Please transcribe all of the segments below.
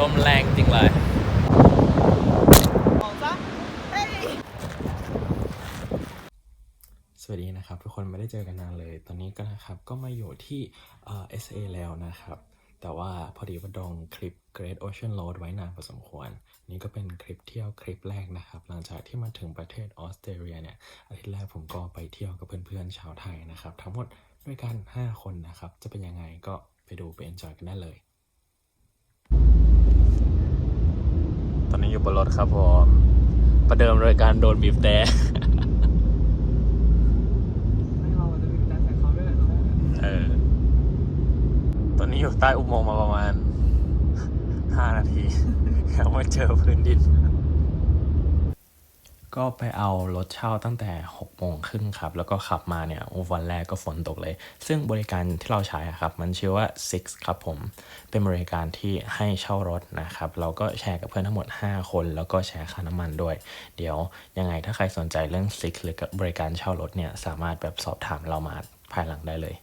ลมแรงจริงเลยสวัสดีนะครับ ทุกคนไม่ได้เจอกันนานเลย ตอนนี้ก็นะครับก็มาอยู่ที่เอ่อ SA แล้วนะครับ แต่ว่าพอดีว่าดองคลิป Great Ocean Road ไว้นานพอสมควร นี่ก็เป็นคลิปเที่ยวคลิปแรกนะครับ หลังจากที่มาถึงประเทศออสเตรเลียเนี่ยอาทิตย์แรกผมก็ไปเที่ยวกับเพื่อนๆชาวไทยนะครับ ทั้งหมดด้วยกัน 5 คนนะครับ จะเป็นยังไงก็ไปดูไป enjoy กันได้เลย ตอนนี้อยู่บนรถครับผม ประเดิมโดยการโดนบีบแต่ให้เราจะมีการใส่เขาด้วยแหละเนาะเออ ตอนนี้อยู่ใต้อุโมงค์มาประมาณ 5 นาทียังไม่เจอพื้นดิน ก็ไปเอารถเช่าตั้งแต่6โมงครึ่งครับ แล้วก็ขับมาเนี่ยวันแรกก็ฝนตกเลย ซึ่งบริการที่เราใช้ครับ มันชื่อว่า Six ครับผม เป็นบริการที่ให้เช่ารถนะครับ เราก็แชร์กับเพื่อนทั้งหมด 5 คน แล้วก็แชร์ค่าน้ำมันด้วย เดี๋ยวยังไงถ้าใครสนใจเรื่อง Six หรือบริการเช่ารถเนี่ย สามารถแบบสอบถามเรามาภายหลังได้เลย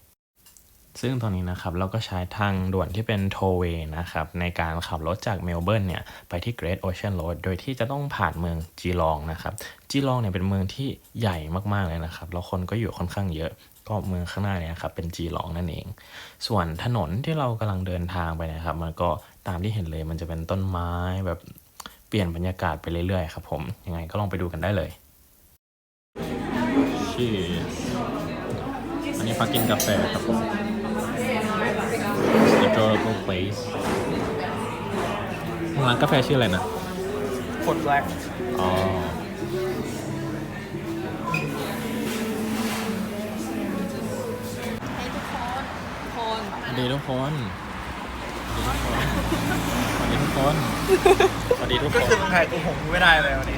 ซึ่งตอนนี้นะครับเราก็ใช้ทางด่วนที่เป็นโทเวนะครับในการขับรถจากเมลเบิร์นเนี่ยไปที่ Great Ocean Road โดยที่จะต้องผ่านเมืองจีลองนะครับจีลองเนี่ยเป็นเมืองที่ใหญ่มากๆเลยนะครับแล้วคนก็อยู่ค่อนข้างเยอะก็เมืองข้างหน้าเนี่ยครับเป็นจีลองนั่นเอง ส่วนถนนที่เรากำลังเดินทางไปนะครับ มันก็ตามที่เห็นเลยมันจะเป็นต้นไม้แบบเปลี่ยนบรรยากาศไปเรื่อยๆครับผมยังไงก็ลองไปดูกันได้เลยชื่ออันนี้พักกินกาแฟครับผม Adorable Place ร้านกาแฟชื่ออะไรนะกดแบล็กอ๋อให้ทุกคนคนสวัสดีทุกคนสวัสดีทุกคนสวัสดีทุกคนสวัสดีทุกคนถ่ายตัวผมไม่ได้เลยวันนี้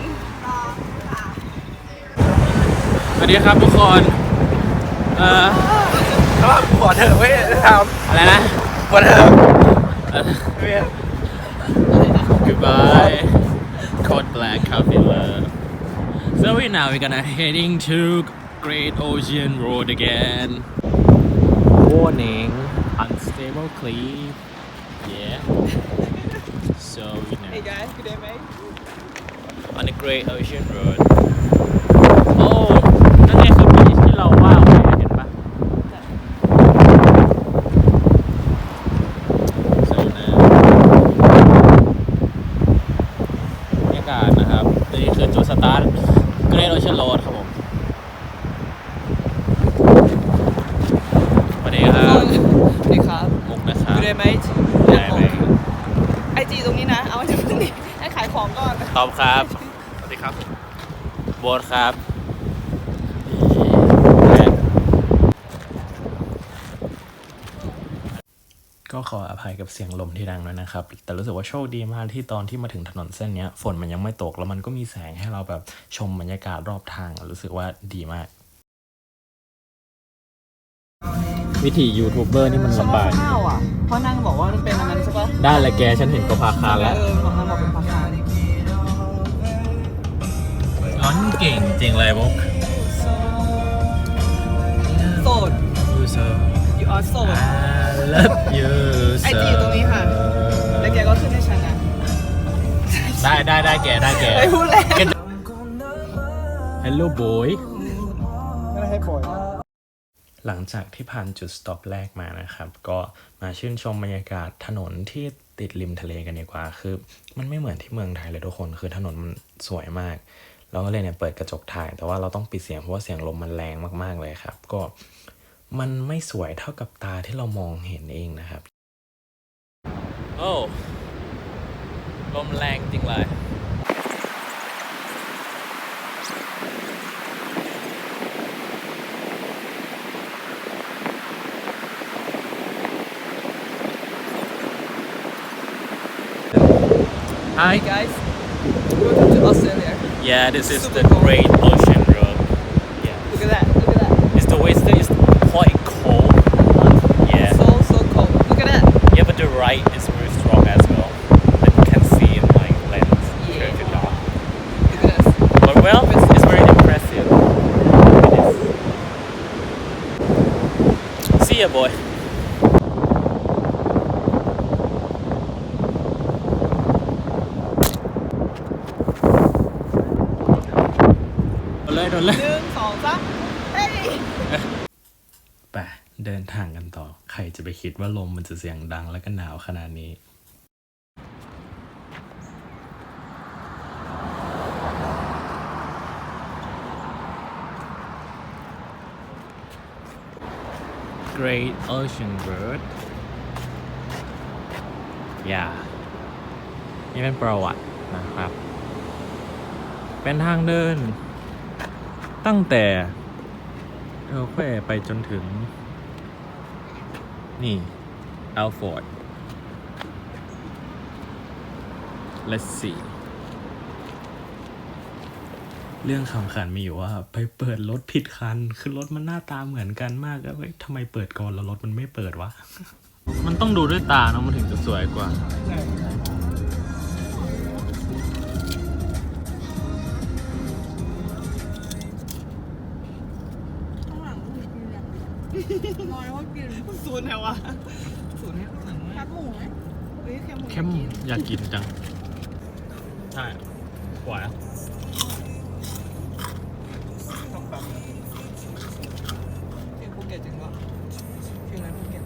สวัสดีครับทุกคน เอ่อแล้วแบบขอเถอะเว้ยทอะไรนะ ำขอเถอะเว้ย Goodbye Code Black Coffee Love So we now we're gonna heading to Great Ocean Road again Warning Unstable cliff Yeah So we now Hey guys good day mate on the Great Ocean Road โอ้ นั่นไงคือบีชที่เราว่า อนตอบครับ สวัสดีครับโบทครับก็ขออภัยกับเสียงลมที่ดังด้วยนะครับ แต่รู้สึกว่าโชคดีมากที่ตอนที่มาถึงถนนเส้นเนี้ยฝนมันยังไม่ตกแล้วมันก็มีแสงให้เราแบบชมบรรยากาศรอบทาง รู้สึกว่าดีมาก วิธียูทูบเบอร์นี่มันลำบากข้าวอะเพราะนางบอกว่ามันเป็นอันนั้นใช่ปะได้ละแกฉันเห็นก็พาคาแล้ว เออ ร้อนเก่งจริงเลยบุ๊กโสด ยูโซ you are โสด I love you ไอจีอยู่ตรงนี้ค่ะ แล้วแกก็ขึ้นให้ฉันนะได้ได้ได้แกได้แกไม่พูดแล้ว Hello boy ไม่ให้ปล่อยหลังจากที่ผ่านจุดสต็อปแรกมานะครับ ก็มาชื่นชมบรรยากาศถนนที่ติดริมทะเลกันดีกว่า คือ มันไม่เหมือนที่เมืองไทยเลยทุกคน คือถนนมันสวยมาก เราก็เลยเนี่ยเปิดกระจกถ่าย แต่ว่าเราต้องปิดเสียงเพราะว่าเสียงลมมันแรงมากๆเลยครับ ก็มันไม่สวยเท่ากับตาที่เรามองเห็นเองนะครับ โอ้ลมแรงจริงเลย Hi guys Yeah, this is Super the cold. Great Ocean Road. Yeah. look at that look at that Is the waster is quite cold. Yeah. so so cold look at that Yeah, but the right is very strong as well. That you can see in my lens. Yeah. Look at this But well, it's very impressive. It is. See ya, boy. เลยโดนเลยหนึ่งสองสามเฮ้ยไปเดินทางกันต่อ ใครจะไปคิดว่าลมมันจะเสียงดังและก็หนาวขนาดนี้ Great Ocean Road อย่านี่เป็นประวัตินะครับ เป็นทางเดิน ตั้งแต่เอลเควไปจนถึง นี่อัลฟอร์ด let's see เรื่องคำขันมีอยู่ว่า ไปเปิดรถผิดคัน คือรถมันหน้าตาเหมือนกันมากแล้วเฮ้ยทำไมเปิดก่อนแล้วรถมันไม่เปิดวะ มันต้องดูด้วยตาเนาะมันถึงจะสวยกว่า น้อยว่ากินศูนย์แถวะศูนย์ให้ข้างหลังแคบหมูไหมเฮ้ยแค่หมูเข้มอยากกินจัง ใช่หวานต้องปั๊มที่ภูเก็ตจริงปะที่ไหนภูเก็ต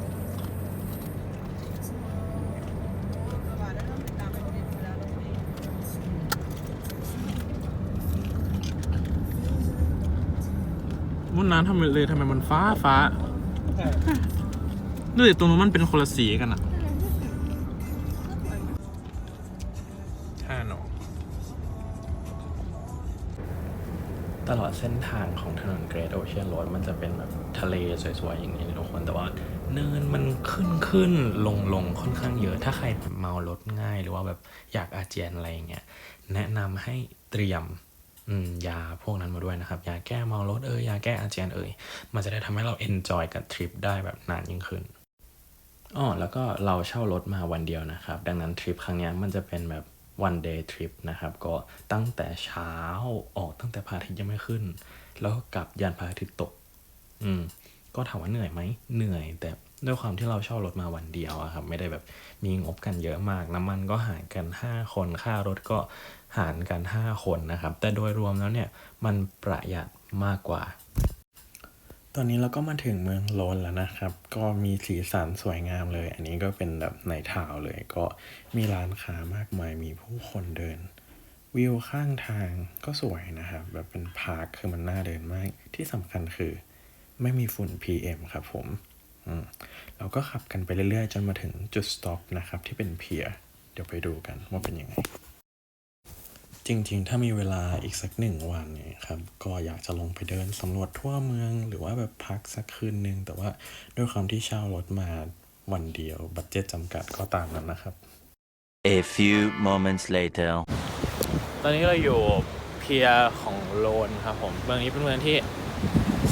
หวานแล้วต้องติดตามไปกินเวลาเราไปมุนน้ำทำไมเลยทำไมมันฟ้าฟ้าใช่ ดูดิตรงนู้นมันเป็นคนละสีกันอะท่าหนอตลอดเส้นทางของถนนเกร t โอเชียนโรดมันจะเป็นแบบทะเลสวยๆอย่างนี้นะทุกคนแต่ว่าเนินมันขึ้นขึ้นลงลงค่อนข้างเยอะ ถ้าใครเมารถง่ายหรือว่าแบบอยากอาเจียนอะไรอย่างเงี้ยแนะนำให้เตรียมอืม ยาพวกนั้นมาด้วยนะครับ ยาแก้เมารถเอ่ยยาแก้อาเจียนเอ่ยมันจะได้ทำให้เราเอนจอยกับทริปได้แบบนานยิ่งขึ้นอ๋อแล้วก็เราเช่ารถมาวันเดียวนะครับ ดังนั้นทริปครั้งนี้มันจะเป็นแบบ one day trip นะครับ ก็ตั้งแต่เช้าออกตั้งแต่พระอาทิตย์ยังไม่ขึ้น แล้วก็กลับยันพระอาทิตย์ตก อืม ก็ถามว่าเหนื่อยไหมเหนื่อย แต่ด้วยความที่เราเช่ารถมาวันเดียวอะครับ ไม่ได้แบบมีงบกันเยอะมาก น้ำมันก็หารกัน 5 คนค่ารถก็ หารกัน 5 คนนะครับ แต่โดยรวมแล้วเนี่ยมันประหยัดมากกว่า ตอนนี้เราก็มาถึงเมืองโลนแล้วนะครับ ก็มีสีสันสวยงามเลย อันนี้ก็เป็นแบบในทาวเลย ก็มีร้านค้ามากมาย มีผู้คนเดิน วิวข้างทางก็สวยนะครับ แบบเป็นพาร์คคือมันน่าเดินมาก ที่สำคัญคือไม่มีฝุ่น PM ครับผมอืมเราก็ขับกันไปเรื่อยๆ จนมาถึงจุดสต็อปนะครับ ที่เป็นเพียเดี๋ยวไปดูกันว่าเป็นยังไง จริงๆ ถ้ามีเวลาอีกสักหนึ่งวันเนี่ยครับ ก็อยากจะลงไปเดินสำรวจทั่วเมือง หรือว่าแบบพักสักคืนหนึ่งแต่ว่าด้วยความที่เช่ารถมาวันเดียว บัตเจ็ตจำกัดก็ตามนั้นนะครับ A few moments later. ตอนนี้เราอยู่เพียร์ของโลนครับผมเมืองนี้เป็นเมืองที่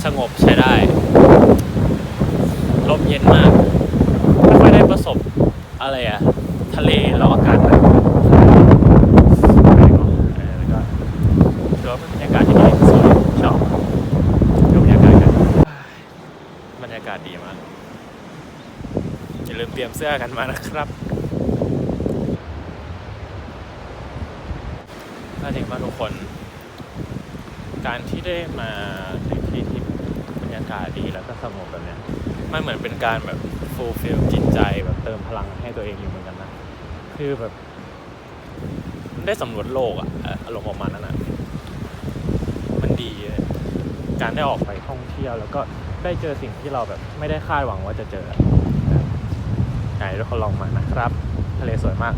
สงบใช้ได้ลมเย็นมาก ไม่ค่อยได้ประสบอะไรอะทะเลแล้วอากาศหนาวเออแล้วก็ถือว่าเป็นบรรยากาศที่ดีสวยชอบดูบรรยากาศกันบรรยากาศดีมากอย่าลืม เตรียมเสื้อกันมานะครับถ้าจริงว่าทุกคน การที่ได้มาในที่ที่บรรยากาศดีแล้วก็สงบแบบเนี้ยมันเหมือนเป็นการแบบฟูลฟิลจิตใจแบบเติมพลังให้ตัวเองอยู่เหมือนกันนะ คือแบบได้สำรวจโลกอะอารมณ์ประมาณนั้นอะมันดีการได้ออกไปท่องเที่ยวแล้วก็ได้เจอสิ่งที่เราแบบไม่ได้คาดหวังว่าจะเจอ ยากให้ทุกคนลองมานะครับ ทะเลสวยมาก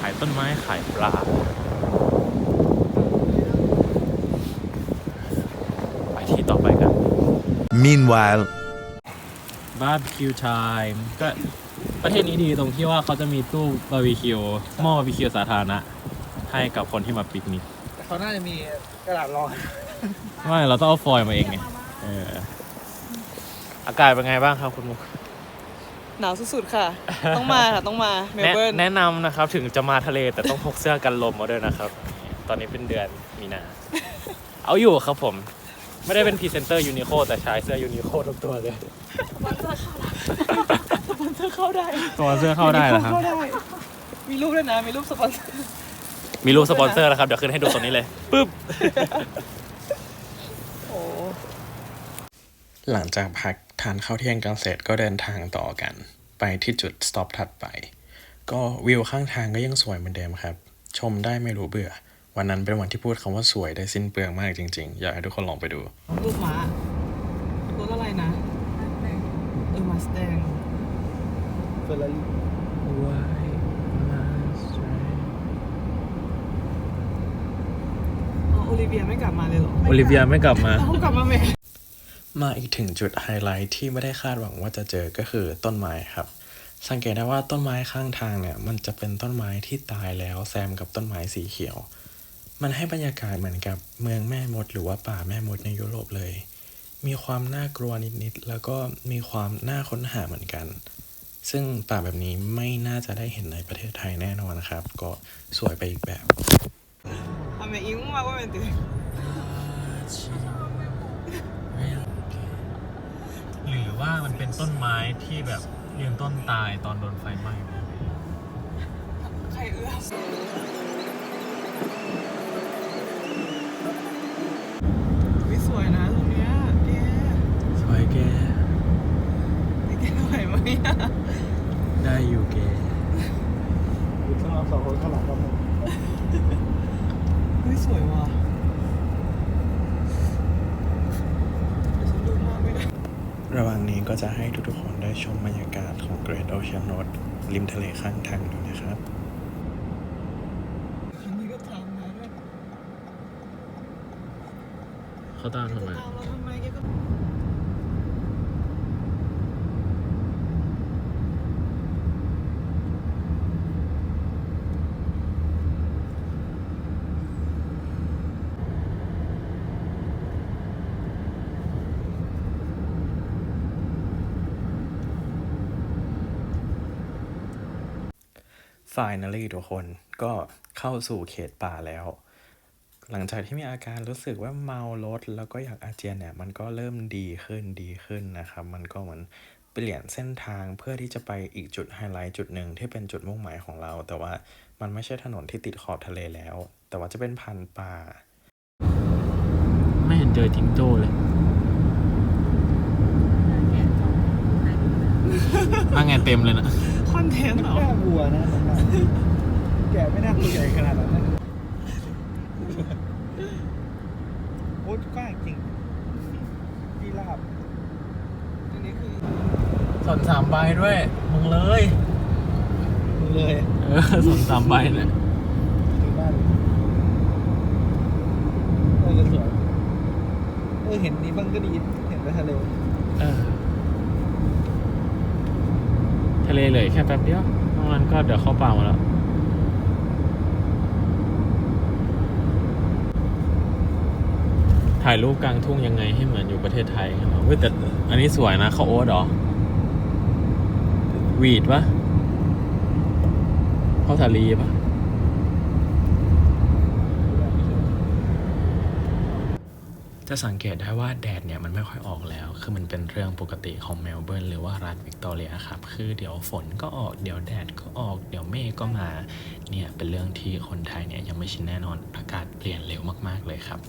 ขายต้นไม้ขายปลา ไปที่ต่อไปกัน Meanwhile, บาร์บีคิวไทม์ก็ประเทศนี้ดีตรงที่ว่าเขาจะมีตู้บาร์บีคิวหม้อบาร์บีคิวสาธารณะให้กับคนที่มาปิกนิกแต่เขาน่าจะมีกระดาษรองไม่เราต้องเอาฟอยล์มาเองไงเอออากาศเป็นไงบ้างครับคุณมุกหนาวสุดๆค่ะ ต้องมาค่ะต้องมาเมลแนะเบิร์นแนะนำนะครับถึงจะมาทะเลแต่ต้องพกเสื้อกันลมมาด้วยนะครับ ตอนนี้เป็นเดือนมีนา เอาอยู่ครับผม ไม่ได้เป็นพรีเซนเตอร์ยูนิโคแต่ใช้เสื้อยูนิโคทุกตัวเลยสปอนเซอร์เข้าได้ตัวเสื้อเข้าได้เหรอครับ เข้าได้ มีรูปด้วยนะ มีรูปสปอนเซอร์ มีรูปสปอนเซอร์แล้วครับ เดี๋ยวขึ้นให้ดูตรงนี้เลยปึ๊บ โอ้ หลังจากพักทานข้าวเที่ยงกันเสร็จก็เดินทางต่อกัน ไปที่จุดสต็อปถัดไป ก็วิวข้างทางก็ยังสวยเหมือนเดิมครับ ชมได้ไม่รู้เบื่อ วันนั้นเป็นวันที่พูดคำว่าสวยได้สิ้นเปลืองมากจริงๆ อยากให้ทุกคนลองไปดู รูปม้ารถอะไรนะเออมาสแตงเฟอร์รารี่อ๋อโอลิเวียไม่กลับมาเลยเหรอ โอลิเวียไม่กลับมาเขากลับมาไหมมาอีกถึงจุดไฮไลท์ที่ไม่ได้คาดหวังว่าจะเจอก็คือต้นไม้ครับ สังเกตได้ว่าต้นไม้ข้างทางเนี่ย มันจะเป็นต้นไม้ที่ตายแล้วแซมกับต้นไม้สีเขียว มันให้บรรยากาศเหมือนกับเมืองแม่มด หรือว่าป่าแม่มดในยุโรปเลย มีความน่ากลัวนิดๆแล้วก็มีความน่าค้นหาเหมือนกัน ซึ่งป่าแบบนี้ไม่น่าจะได้เห็นในประเทศไทยแน่นอนนะครับ ก็สวยไปอีกแบบทำไมอิงมาว่าเป็นตื่นหรือว่ามันเป็นต้นไม้ที่แบบยืนต้นตายตอนโดนไฟไหม้ ใครเอื้อมวิสวยนะตรงเนี้ยแก สวยแก แต่แกไหวไหมอะ ได้อยู่แก ข้างหลังสองคนข้างหลังครับผม เฮ้ยสวยว่ะแต่ฉันดูมากไม่ได้ ระหว่างนี้ ก็จะให้ทุกๆคนได้ชมบรรยากาศของ Great Ocean Road ริมทะเลข้างทางด้วยนะครับคันนี้ก็ตามมาด้วยเขาตามทำไม ตามเราทำไมแกก็ Finally ทุกคนก็เข้าสู่เขตป่าแล้ว หลังจากที่มีอาการรู้สึกว่าเมารถแล้วก็อยากอาเจียนเนี่ย มันก็เริ่มดีขึ้นดีขึ้นนะครับ มันก็เหมือนเปลี่ยนเส้นทางเพื่อที่จะไปอีกจุดไฮไลท์จุดหนึ่งที่เป็นจุดมุ่งหมายของเรา แต่ว่ามันไม่ใช่ถนนที่ติดขอบทะเลแล้ว แต่ว่าจะเป็นพันธุ์ป่า ไม่เห็นเจอจิงโจ้เลยมาไงเต็มเลยนะ คอนเทนต์เหรอ แค่วัวนะสำคัญแกะไม่น่าตัวใหญ่ขนาดนั้นนะโอ้ยกว้างจริงที่ลาบอันนี้คือสนสามใบด้วยมึงเลยเลยเออสนสามใบเนี่ยถึงบ้านเลยเออก็สวยเออเห็นนี้บ้างก็ดีเห็นไปทะเลเออ ทะเลเลยแค่แป๊บเดียวนอกนั้นก็เดี๋ยวเข้าป่ามาแล้วถ่ายรูปกลางทุ่งยังไงให้เหมือนอยู่ประเทศไทยครับเว้ยแต่อันนี้สวยนะเขาโอ๊ตหรอ วีดปะเขาสาลีปะ จะสังเกตได้ว่าแดดเนี่ยมันไม่ค่อยออกแล้ว คือมันเป็นเรื่องปกติของเมลเบิร์นหรือว่ารัฐวิกตอเรียครับ คือเดี๋ยวฝนก็ออกเดี๋ยวแดดก็ออกเดี๋ยวเมฆก็มา เนี่ยเป็นเรื่องที่คนไทยเนี่ยยังไม่ชินแน่นอน อากาศเปลี่ยนเร็วมากๆเลยครับ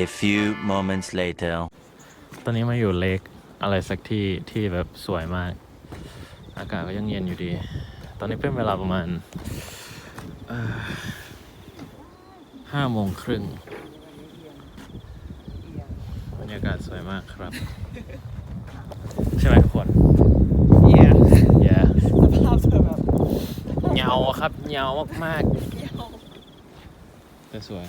A few moments later. ตอนนี้มาอยู่เลกอะไรสักที่ที่แบบสวยมาก อากาศก็ยังเย็นอยู่ดี ตอนนี้เป็นเวลาประมาณ ห้าโมงครึ่งบรรยากาศสวยมากครับ ใช่ไหมทุกคนเหี้ยแย่สภาพเธอแบบเงาครับเงามากเหี่ยวๆแต่สวย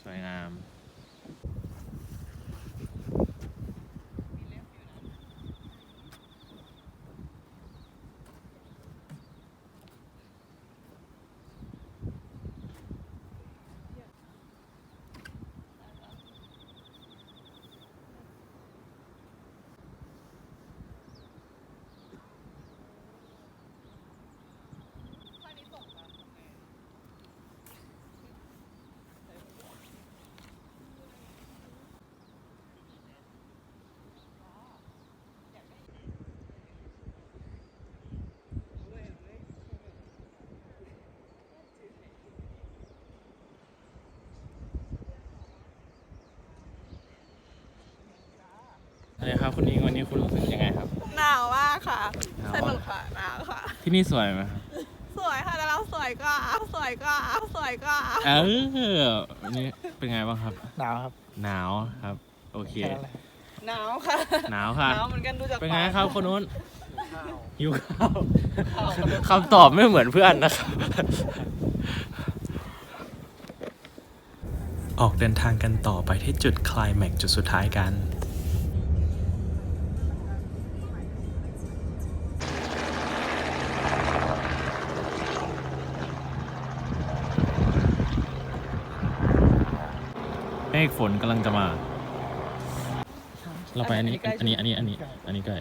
สวยงาม อะไรครับคุณอิงวันนี้คุณรู้สึกยังไงครับ หนาวมากค่ะ หนาวสอะนุกค่ะ หนาวค่ะ ที่นี่สวยไหมครับสวยค่ะ แต่เราสวยกว่าสวยกว่าสวยกว่าเออวันนี้เป็นไงบ้างครับ หนาวครับหนาวครับ โอเค แค่นั้นแหละหนาวค่ะ หนาวค่ะ หนาวเหมือนกันดูจากเป็นไงปากครับคนนู้นหิวข้าวคำตอบไม่เหมือนเพื่อนนะครับ ออกเดินทางกันต่อไปที่จุดคลายแม็กจุดสุดท้ายกัน ฆฝนกำลังจะมา เราไปอันนี้ อันนี้ อันนี้ อันนี้ อันนี้ใกล้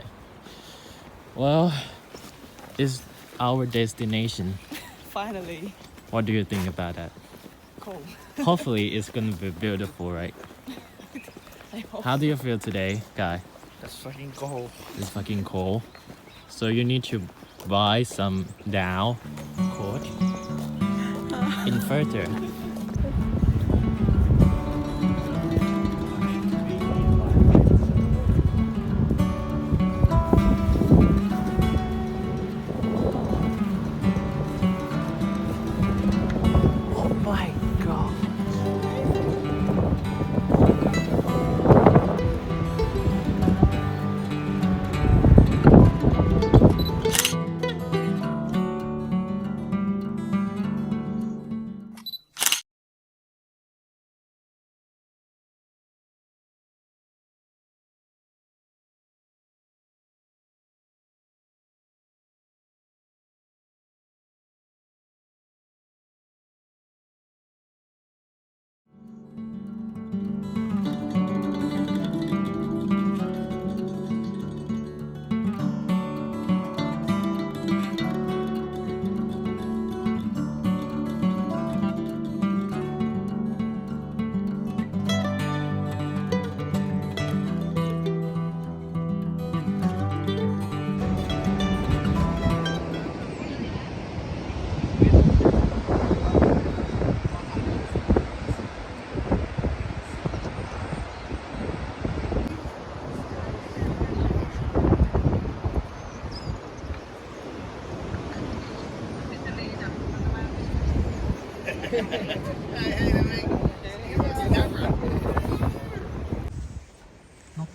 well is our destination finally what do you think about that cold hopefully it's gonna be beautiful right I hope how do you feel today guy That's fucking cold it's fucking cold so you need to buy some down coat in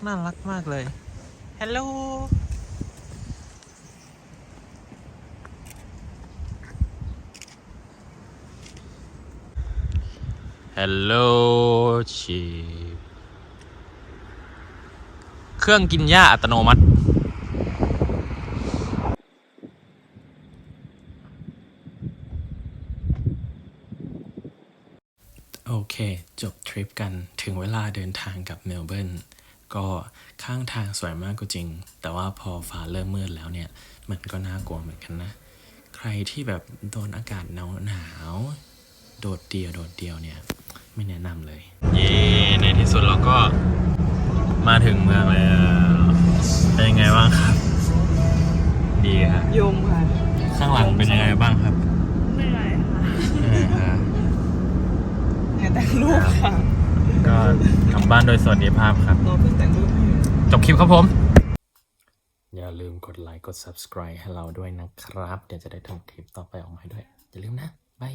นกน่ารักมากเลยฮัลโหล Hello ชีเครื่องกินหญ้าอัตโนมัติโอเค จบทริปกันถึงเวลาเดินทางกับเมลเบิร์น ก็ข้างทางสวยมากก็จริง แต่ว่าพอฟ้าเริ่มมืดแล้วเนี่ย มันก็น่ากลัวเหมือนกันนะ ใครที่แบบโดนอากาศหนาวหนาวๆโดดเดียวโดดเดียวเนี่ย ไม่แนะนำเลย เย้ในที่สุดเราก็มาถึงเมืองแล้วเป็นยังไงบ้างครับ ดีครับยมค่ะ ข้างหลังเป็นยังไงบ้างครับ เหนื่อยค่ะเหนื่อยฮะเหนื่อยแต่งรูปค่ะ ก็กลับบ้านโดยสวัสดิภาพครับ จบคลิปครับผม อย่าลืมกดไลค์กด subscribe ให้เราด้วยนะครับ เดี๋ยวจะได้ทำคลิปต่อไปออกมาให้ด้วย อย่าลืมนะบาย